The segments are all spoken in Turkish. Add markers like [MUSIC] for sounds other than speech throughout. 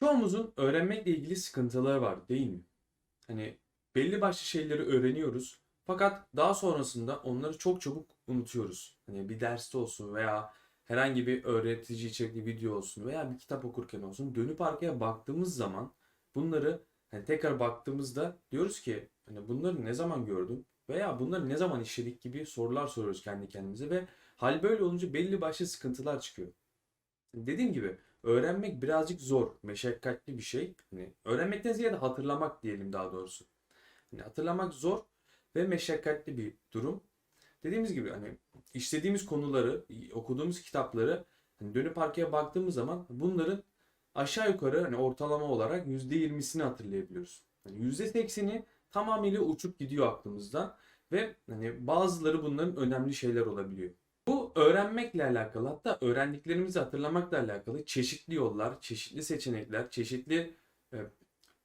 Çoğumuzun öğrenmekle ilgili sıkıntıları var değil mi? Hani belli başlı şeyleri öğreniyoruz fakat daha sonrasında onları çok çabuk unutuyoruz. Hani bir derste olsun veya herhangi bir öğretici içerikli video olsun veya bir kitap okurken olsun dönüp arkaya baktığımız zaman bunları hani tekrar baktığımızda diyoruz ki hani bunları ne zaman gördüm veya bunları ne zaman işledik gibi sorular soruyoruz kendi kendimize ve hal böyle olunca belli başlı sıkıntılar çıkıyor. Dediğim gibi öğrenmek birazcık zor, meşakkatli bir şey. Hani öğrenmekten ziyade hatırlamak diyelim daha doğrusu. Hani hatırlamak zor ve meşakkatli bir durum. Dediğimiz gibi hani işlediğimiz konuları, okuduğumuz kitapları hani dönüp arkaya baktığımız zaman bunların aşağı yukarı hani ortalama olarak %20'sini hatırlayabiliyoruz. Yani %80'i tamamıyla uçup gidiyor aklımızdan ve hani bazıları bunların önemli şeyler olabiliyor. Öğrenmekle alakalı hatta öğrendiklerimizi hatırlamakla alakalı çeşitli yollar, çeşitli seçenekler, çeşitli e,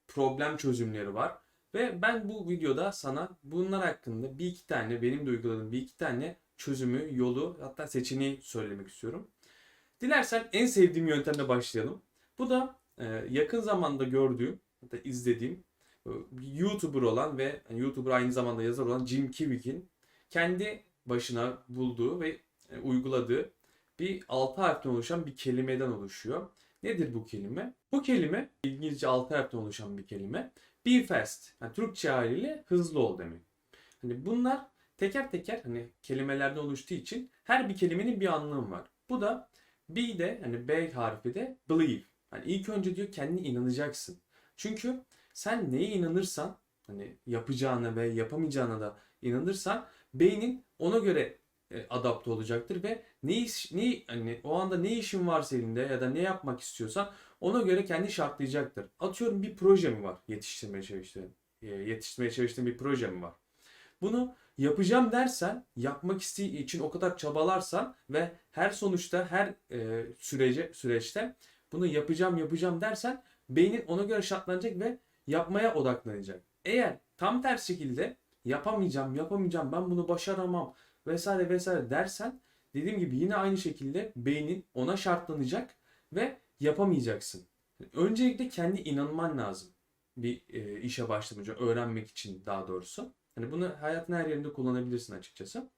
problem çözümleri var. Ve ben bu videoda sana bunlar hakkında bir iki tane benim de uyguladığım bir iki tane çözümü, yolu hatta seçeneği söylemek istiyorum. Dilersen en sevdiğim yöntemle başlayalım. Bu da e, yakın zamanda gördüğüm hatta izlediğim e, YouTuber olan ve YouTuber aynı zamanda yazar olan Jim Kivik'in kendi başına bulduğu ve e, uyguladığı bir altı harften oluşan bir kelimeden oluşuyor. Nedir bu kelime? Bu kelime İngilizce altı harften oluşan bir kelime. Be fast. Yani Türkçe haliyle hızlı ol demek. Hani bunlar teker teker hani kelimelerden oluştuğu için her bir kelimenin bir anlamı var. Bu da B de hani B harfi de believe. Hani ilk önce diyor kendine inanacaksın. Çünkü sen neye inanırsan hani yapacağına ve yapamayacağına da inanırsan beynin ona göre e, adapte olacaktır ve ne iş ne hani o anda ne işin varsa elinde ya da ne yapmak istiyorsan ona göre kendi şartlayacaktır. Atıyorum bir proje mi var yetiştirmeye çalıştığın, e, yetiştirmeye çalıştığın bir proje mi var? Bunu yapacağım dersen, yapmak istediği için o kadar çabalarsan ve her sonuçta her e, sürece süreçte bunu yapacağım yapacağım dersen beynin ona göre şartlanacak ve yapmaya odaklanacak. Eğer tam ters şekilde yapamayacağım, yapamayacağım, ben bunu başaramam vesaire vesaire dersen dediğim gibi yine aynı şekilde beynin ona şartlanacak ve yapamayacaksın. Öncelikle kendi inanman lazım bir e, işe başlamadan öğrenmek için daha doğrusu. Hani bunu hayatın her yerinde kullanabilirsin açıkçası.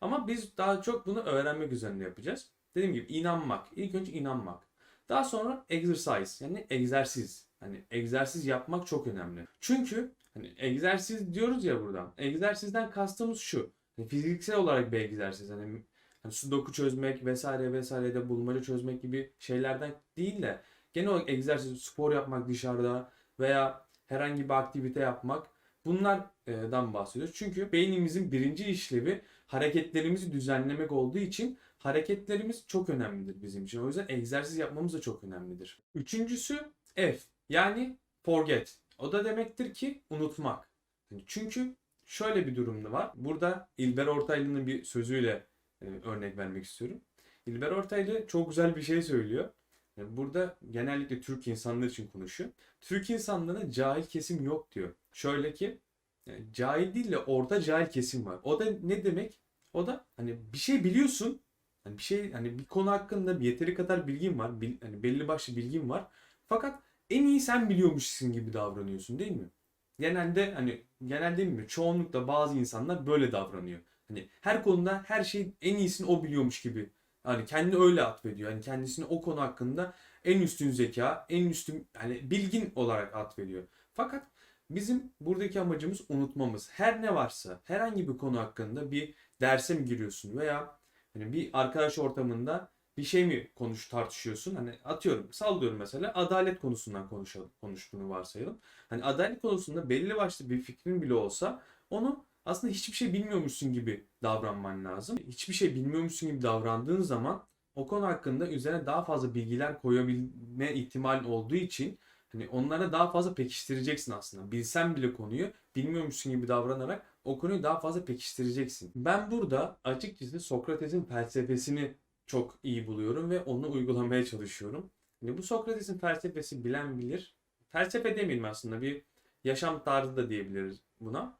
Ama biz daha çok bunu öğrenmek üzerinde yapacağız. Dediğim gibi inanmak. İlk önce inanmak. Daha sonra exercise yani egzersiz. Hani egzersiz yapmak çok önemli. Çünkü hani egzersiz diyoruz ya buradan. Egzersizden kastımız şu. Hani fiziksel olarak bir egzersiz. Hani, hani sudoku çözmek vesaire vesaire de bulmaca çözmek gibi şeylerden değil de genel olarak egzersiz, spor yapmak dışarıda veya herhangi bir aktivite yapmak bunlardan bahsediyoruz. Çünkü beynimizin birinci işlevi hareketlerimizi düzenlemek olduğu için hareketlerimiz çok önemlidir bizim için. O yüzden egzersiz yapmamız da çok önemlidir. Üçüncüsü F yani forget. O da demektir ki unutmak. Yani Çünkü şöyle bir durumda var. Burada İlber Ortaylı'nın bir sözüyle e, örnek vermek istiyorum. İlber Ortaylı çok güzel bir şey söylüyor. Yani Burada genellikle Türk insanları için konuşuyor. Türk insanlarına cahil kesim yok diyor. Şöyle ki yani cahil değil de orta cahil kesim var. O da ne demek? O da hani bir şey biliyorsun. Hani bir şey hani bir konu hakkında bir yeteri kadar bilgin var. bil- hani belli başlı bilgin var. Fakat en iyi sen biliyormuşsun gibi davranıyorsun değil mi? Genelde hani genelde mi? Çoğunlukla bazı insanlar böyle davranıyor. Hani her konuda her şeyin en iyisini o biliyormuş gibi. Hani kendini öyle atfediyor. Yani kendisini o konu hakkında en üstün zeka, en üstün hani bilgin olarak atfediyor. Fakat bizim buradaki amacımız unutmamız. Her ne varsa herhangi bir konu hakkında bir derse mi giriyorsun veya hani bir arkadaş ortamında bir şey mi konuş tartışıyorsun? Hani atıyorum, sallıyorum mesela adalet konusundan konuşalım, konuştuğunu varsayalım. Hani adalet konusunda belli başlı bir fikrin bile olsa onu aslında hiçbir şey bilmiyormuşsun gibi davranman lazım. Hiçbir şey bilmiyormuşsun gibi davrandığın zaman o konu hakkında üzerine daha fazla bilgiler koyabilme ihtimal olduğu için hani onlara daha fazla pekiştireceksin aslında. Bilsen bile konuyu bilmiyormuşsun gibi davranarak o konuyu daha fazla pekiştireceksin. Ben burada açıkçası Sokrates'in felsefesini çok iyi buluyorum ve onu uygulamaya çalışıyorum. Yani bu Sokrates'in felsefesi bilen bilir. Felsefe demeyelim aslında bir yaşam tarzı da diyebiliriz buna.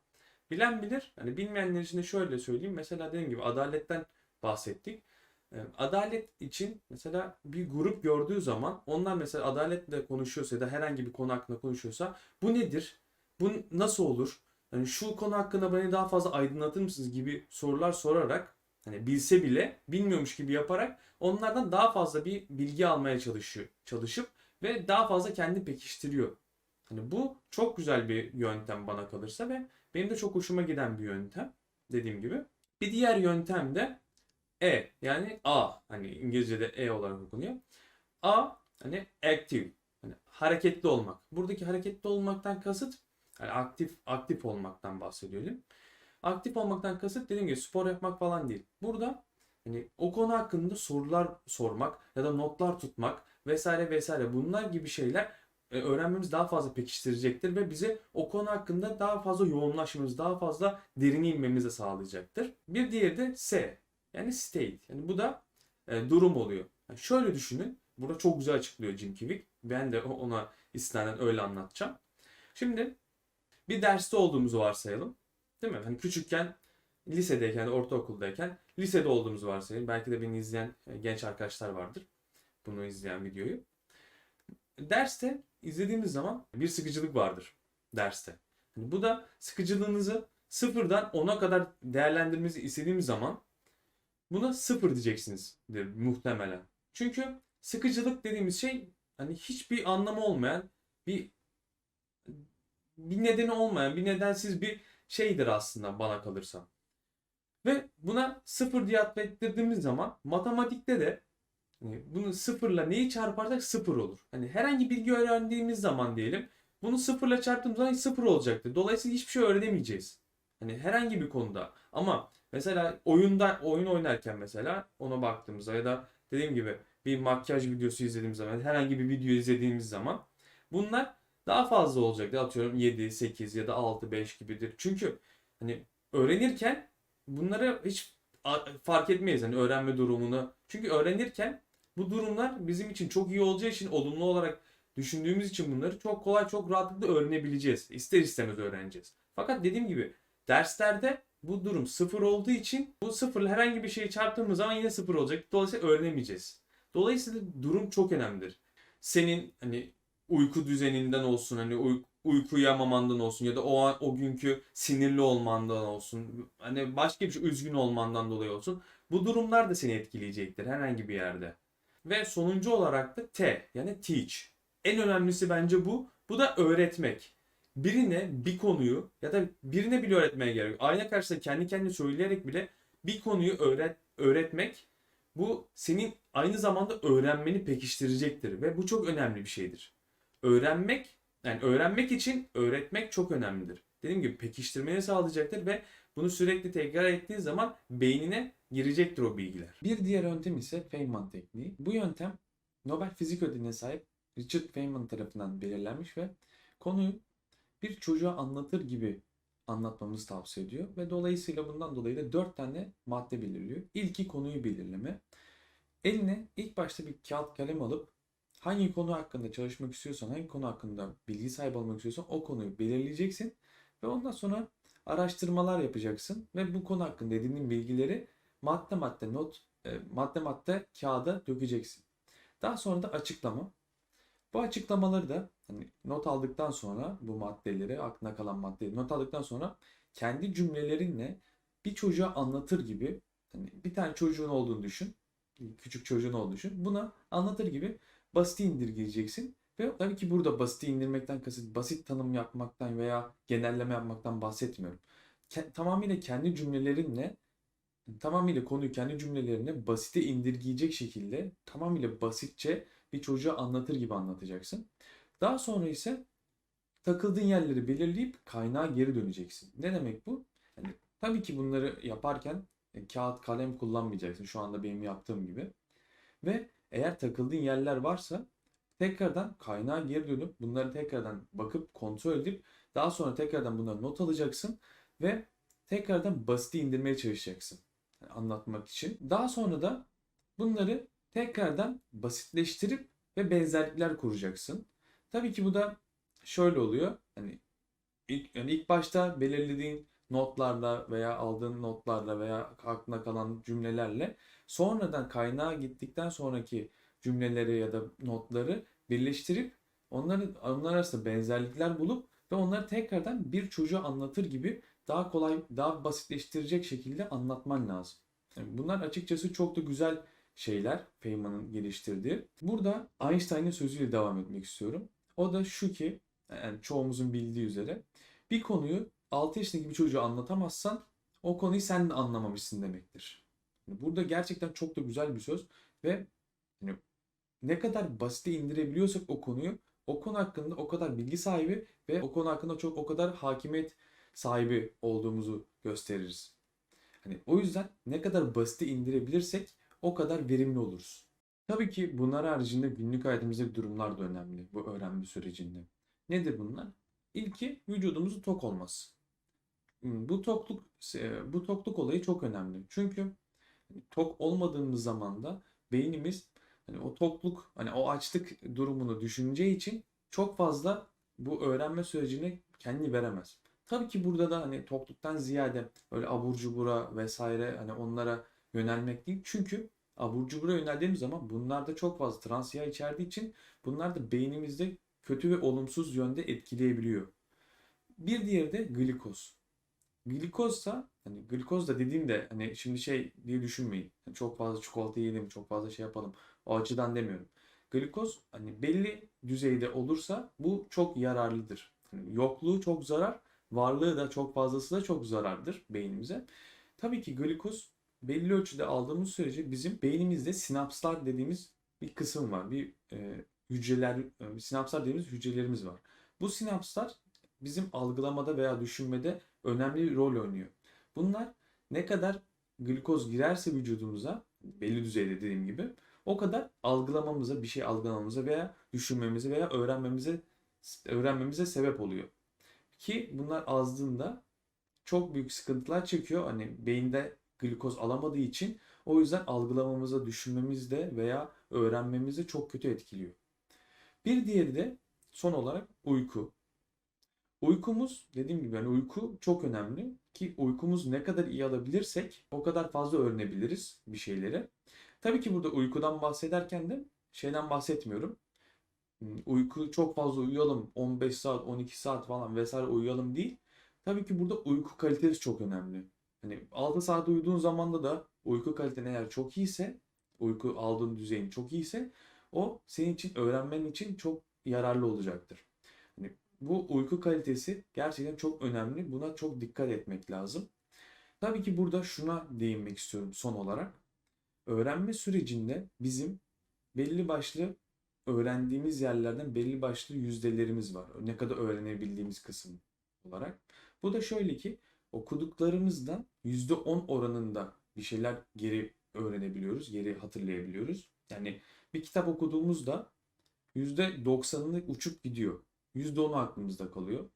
Bilen bilir. Hani bilmeyenler için de şöyle söyleyeyim. Mesela dediğim gibi adaletten bahsettik. Adalet için mesela bir grup gördüğü zaman onlar mesela adaletle konuşuyorsa ya da herhangi bir konu hakkında konuşuyorsa bu nedir? Bu nasıl olur? Hani şu konu hakkında beni daha fazla aydınlatır mısınız gibi sorular sorarak hani bilse bile bilmiyormuş gibi yaparak onlardan daha fazla bir bilgi almaya çalışıyor, çalışıp ve daha fazla kendi pekiştiriyor. Hani bu çok güzel bir yöntem bana kalırsa ve benim de çok hoşuma giden bir yöntem dediğim gibi. Bir diğer yöntem de E yani A hani İngilizce'de E olarak okunuyor. A hani active hani hareketli olmak. Buradaki hareketli olmaktan kasıt yani aktif aktif olmaktan bahsediyorum. Aktif olmaktan kasıt dediğim gibi spor yapmak falan değil. Burada hani o konu hakkında sorular sormak ya da notlar tutmak vesaire vesaire bunlar gibi şeyler e, öğrenmemiz daha fazla pekiştirecektir ve bize o konu hakkında daha fazla yoğunlaşmamız, daha fazla derine inmemizi sağlayacaktır. Bir diğeri de S yani state. Yani bu da e, durum oluyor. Yani şöyle düşünün. Burada çok güzel açıklıyor Jim Kivik. Ben de ona istinaden öyle anlatacağım. Şimdi bir derste olduğumuzu varsayalım. Değil mi? Hani küçükken lisedeyken, ortaokuldayken lisede olduğumuzu varsayalım. Belki de beni izleyen e, genç arkadaşlar vardır. Bunu izleyen videoyu. Derste izlediğimiz zaman bir sıkıcılık vardır derste. Hani bu da sıkıcılığınızı sıfırdan 10'a kadar değerlendirmenizi istediğimiz zaman buna sıfır diyeceksiniz muhtemelen. Çünkü sıkıcılık dediğimiz şey hani hiçbir anlamı olmayan bir bir nedeni olmayan bir nedensiz bir şeydir aslında bana kalırsa. Ve buna sıfır diye atfettirdiğimiz zaman matematikte de hani bunu sıfırla neyi çarparsak sıfır olur. Hani herhangi bilgi öğrendiğimiz zaman diyelim bunu sıfırla çarptığımız zaman sıfır olacaktır. Dolayısıyla hiçbir şey öğrenemeyeceğiz. Hani herhangi bir konuda. Ama mesela oyunda oyun oynarken mesela ona baktığımızda ya da dediğim gibi bir makyaj videosu izlediğimiz zaman herhangi bir video izlediğimiz zaman bunlar daha fazla olacaktır. Atıyorum 7, 8 ya da 6, 5 gibidir. Çünkü hani öğrenirken bunları hiç fark etmeyiz hani öğrenme durumunu. Çünkü öğrenirken bu durumlar bizim için çok iyi olacağı için olumlu olarak düşündüğümüz için bunları çok kolay çok rahatlıkla öğrenebileceğiz. İster istemez öğreneceğiz. Fakat dediğim gibi derslerde bu durum sıfır olduğu için bu sıfırla herhangi bir şeyi çarptığımız zaman yine sıfır olacak. Dolayısıyla öğrenemeyeceğiz. Dolayısıyla durum çok önemlidir. Senin hani uyku düzeninden olsun hani uy- uyuyamamandan olsun ya da o an o günkü sinirli olmandan olsun hani başka bir şey üzgün olmandan dolayı olsun bu durumlar da seni etkileyecektir herhangi bir yerde. Ve sonuncu olarak da T yani teach. En önemlisi bence bu. Bu da öğretmek. Birine bir konuyu ya da birine bile öğretmeye gerek yok. Ayna karşısında kendi kendine söyleyerek bile bir konuyu öğret öğretmek bu senin aynı zamanda öğrenmeni pekiştirecektir ve bu çok önemli bir şeydir. Öğrenmek yani öğrenmek için öğretmek çok önemlidir. Dediğim gibi pekiştirmeni sağlayacaktır ve bunu sürekli tekrar ettiğin zaman beynine girecektir o bilgiler. Bir diğer yöntem ise Feynman tekniği. Bu yöntem Nobel Fizik Ödülüne sahip Richard Feynman tarafından belirlenmiş ve konuyu bir çocuğa anlatır gibi anlatmamızı tavsiye ediyor ve dolayısıyla bundan dolayı da 4 tane madde belirliyor. İlki konuyu belirleme. Eline ilk başta bir kağıt kalem alıp hangi konu hakkında çalışmak istiyorsan, hangi konu hakkında bilgi sahibi olmak istiyorsan o konuyu belirleyeceksin ve ondan sonra araştırmalar yapacaksın ve bu konu hakkında edindiğin bilgileri madde madde not e, madde madde kağıda dökeceksin. Daha sonra da açıklama. Bu açıklamaları da hani not aldıktan sonra bu maddeleri, aklına kalan maddeleri not aldıktan sonra kendi cümlelerinle bir çocuğa anlatır gibi hani bir tane çocuğun olduğunu düşün. Küçük çocuğun olduğunu düşün. Buna anlatır gibi basit indirgeyeceksin. Ve tabii ki burada basiti indirmekten kasıt basit tanım yapmaktan veya genelleme yapmaktan bahsetmiyorum. Ke- tamamıyla kendi cümlelerinle tamamıyla konuyu kendi cümlelerine basite indirgeyecek şekilde tamamıyla basitçe bir çocuğa anlatır gibi anlatacaksın. Daha sonra ise takıldığın yerleri belirleyip kaynağa geri döneceksin. Ne demek bu? Yani tabii ki bunları yaparken e, kağıt kalem kullanmayacaksın. Şu anda benim yaptığım gibi. Ve eğer takıldığın yerler varsa tekrardan kaynağa geri dönüp bunları tekrardan bakıp kontrol edip daha sonra tekrardan bunları not alacaksın ve tekrardan basiti indirmeye çalışacaksın yani anlatmak için. Daha sonra da bunları tekrardan basitleştirip ve benzerlikler kuracaksın. Tabii ki bu da şöyle oluyor. Hani ilk, yani ilk başta belirlediğin notlarla veya aldığın notlarla veya aklına kalan cümlelerle sonradan kaynağa gittikten sonraki cümleleri ya da notları birleştirip onların onlar arasında benzerlikler bulup ve onları tekrardan bir çocuğa anlatır gibi daha kolay, daha basitleştirecek şekilde anlatman lazım. Yani bunlar açıkçası çok da güzel şeyler Feynman'ın geliştirdiği. Burada Einstein'ın sözüyle devam etmek istiyorum. O da şu ki, yani çoğumuzun bildiği üzere bir konuyu 6 yaşındaki bir çocuğa anlatamazsan o konuyu sen de anlamamışsın demektir. Burada gerçekten çok da güzel bir söz ve yani ne kadar basite indirebiliyorsak o konuyu o konu hakkında o kadar bilgi sahibi ve o konu hakkında çok o kadar hakimiyet sahibi olduğumuzu gösteririz. Hani o yüzden ne kadar basite indirebilirsek o kadar verimli oluruz. Tabii ki bunlar haricinde günlük hayatımızdaki durumlar da önemli bu öğrenme sürecinde. Nedir bunlar? İlki vücudumuzun tok olması. Hmm, Bu tokluk bu tokluk olayı çok önemli. Çünkü tok olmadığımız zaman da beynimiz hani o tokluk hani o açlık durumunu düşüneceği için çok fazla bu öğrenme sürecine kendini veremez. Tabii ki burada da hani tokluktan ziyade öyle abur cubura vesaire hani onlara yönelmek değil. Çünkü abur cubura yöneldiğimiz zaman bunlar da çok fazla trans yağ içerdiği için bunlar da beynimizde kötü ve olumsuz yönde etkileyebiliyor. Bir diğeri de glikoz. Glikozsa hani glikoz da dediğimde hani şimdi şey diye düşünmeyin. Hani çok fazla çikolata yiyelim, çok fazla şey yapalım. O açıdan demiyorum. Glikoz hani belli düzeyde olursa bu çok yararlıdır. Hani yokluğu çok zarar, varlığı da çok fazlası da çok zarardır beynimize. Tabii ki glikoz belli ölçüde aldığımız sürece bizim beynimizde sinapslar dediğimiz bir kısım var. Bir e, hücreler, e, sinapslar dediğimiz hücrelerimiz var. Bu sinapslar bizim algılamada veya düşünmede önemli bir rol oynuyor. Bunlar ne kadar glikoz girerse vücudumuza belli düzeyde dediğim gibi o kadar algılamamıza, bir şey algılamamıza veya düşünmemize veya öğrenmemize öğrenmemize sebep oluyor. Ki bunlar azdığında çok büyük sıkıntılar çekiyor. Hani beyinde glikoz alamadığı için o yüzden algılamamıza, düşünmemizde veya öğrenmemizi çok kötü etkiliyor. Bir diğeri de son olarak uyku. Uykumuz dediğim gibi yani uyku çok önemli ki uykumuz ne kadar iyi alabilirsek o kadar fazla öğrenebiliriz bir şeyleri. Tabii ki burada uykudan bahsederken de şeyden bahsetmiyorum. Hmm, Uyku çok fazla uyuyalım 15 saat 12 saat falan vesaire uyuyalım değil. Tabii ki burada uyku kalitesi çok önemli. Hani 6 saat uyuduğun zamanda da uyku kaliten eğer çok iyiyse uyku aldığın düzeyin çok iyiyse o senin için öğrenmen için çok yararlı olacaktır. Bu uyku kalitesi gerçekten çok önemli. Buna çok dikkat etmek lazım. Tabii ki burada şuna değinmek istiyorum son olarak. Öğrenme sürecinde bizim belli başlı öğrendiğimiz yerlerden belli başlı yüzdelerimiz var. Ne kadar öğrenebildiğimiz kısım olarak. Bu da şöyle ki okuduklarımızdan %10 oranında bir şeyler geri öğrenebiliyoruz, geri hatırlayabiliyoruz. Yani bir kitap okuduğumuzda %90'ını uçup gidiyor. %10'u aklımızda kalıyor.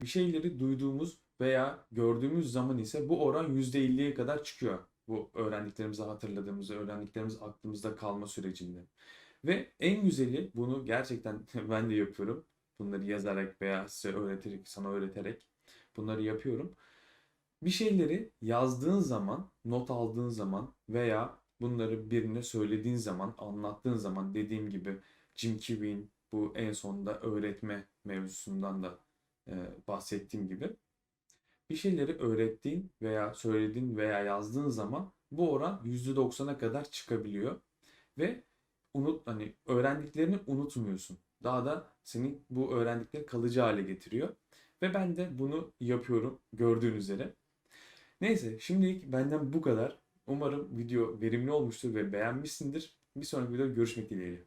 Bir şeyleri duyduğumuz veya gördüğümüz zaman ise bu oran %50'ye kadar çıkıyor. Bu öğrendiklerimizi hatırladığımız, öğrendiklerimiz aklımızda kalma sürecinde. Ve en güzeli bunu gerçekten [LAUGHS] ben de yapıyorum. Bunları yazarak veya size öğreterek, sana öğreterek bunları yapıyorum. Bir şeyleri yazdığın zaman, not aldığın zaman veya bunları birine söylediğin zaman, anlattığın zaman dediğim gibi Jim Kivin bu en sonunda öğretme mevzusundan da e, bahsettiğim gibi bir şeyleri öğrettiğin veya söylediğin veya yazdığın zaman bu oran %90'a kadar çıkabiliyor ve unut hani öğrendiklerini unutmuyorsun. Daha da senin bu öğrendikleri kalıcı hale getiriyor. Ve ben de bunu yapıyorum gördüğün üzere. Neyse şimdilik benden bu kadar. Umarım video verimli olmuştur ve beğenmişsindir. Bir sonraki videoda görüşmek dileğiyle.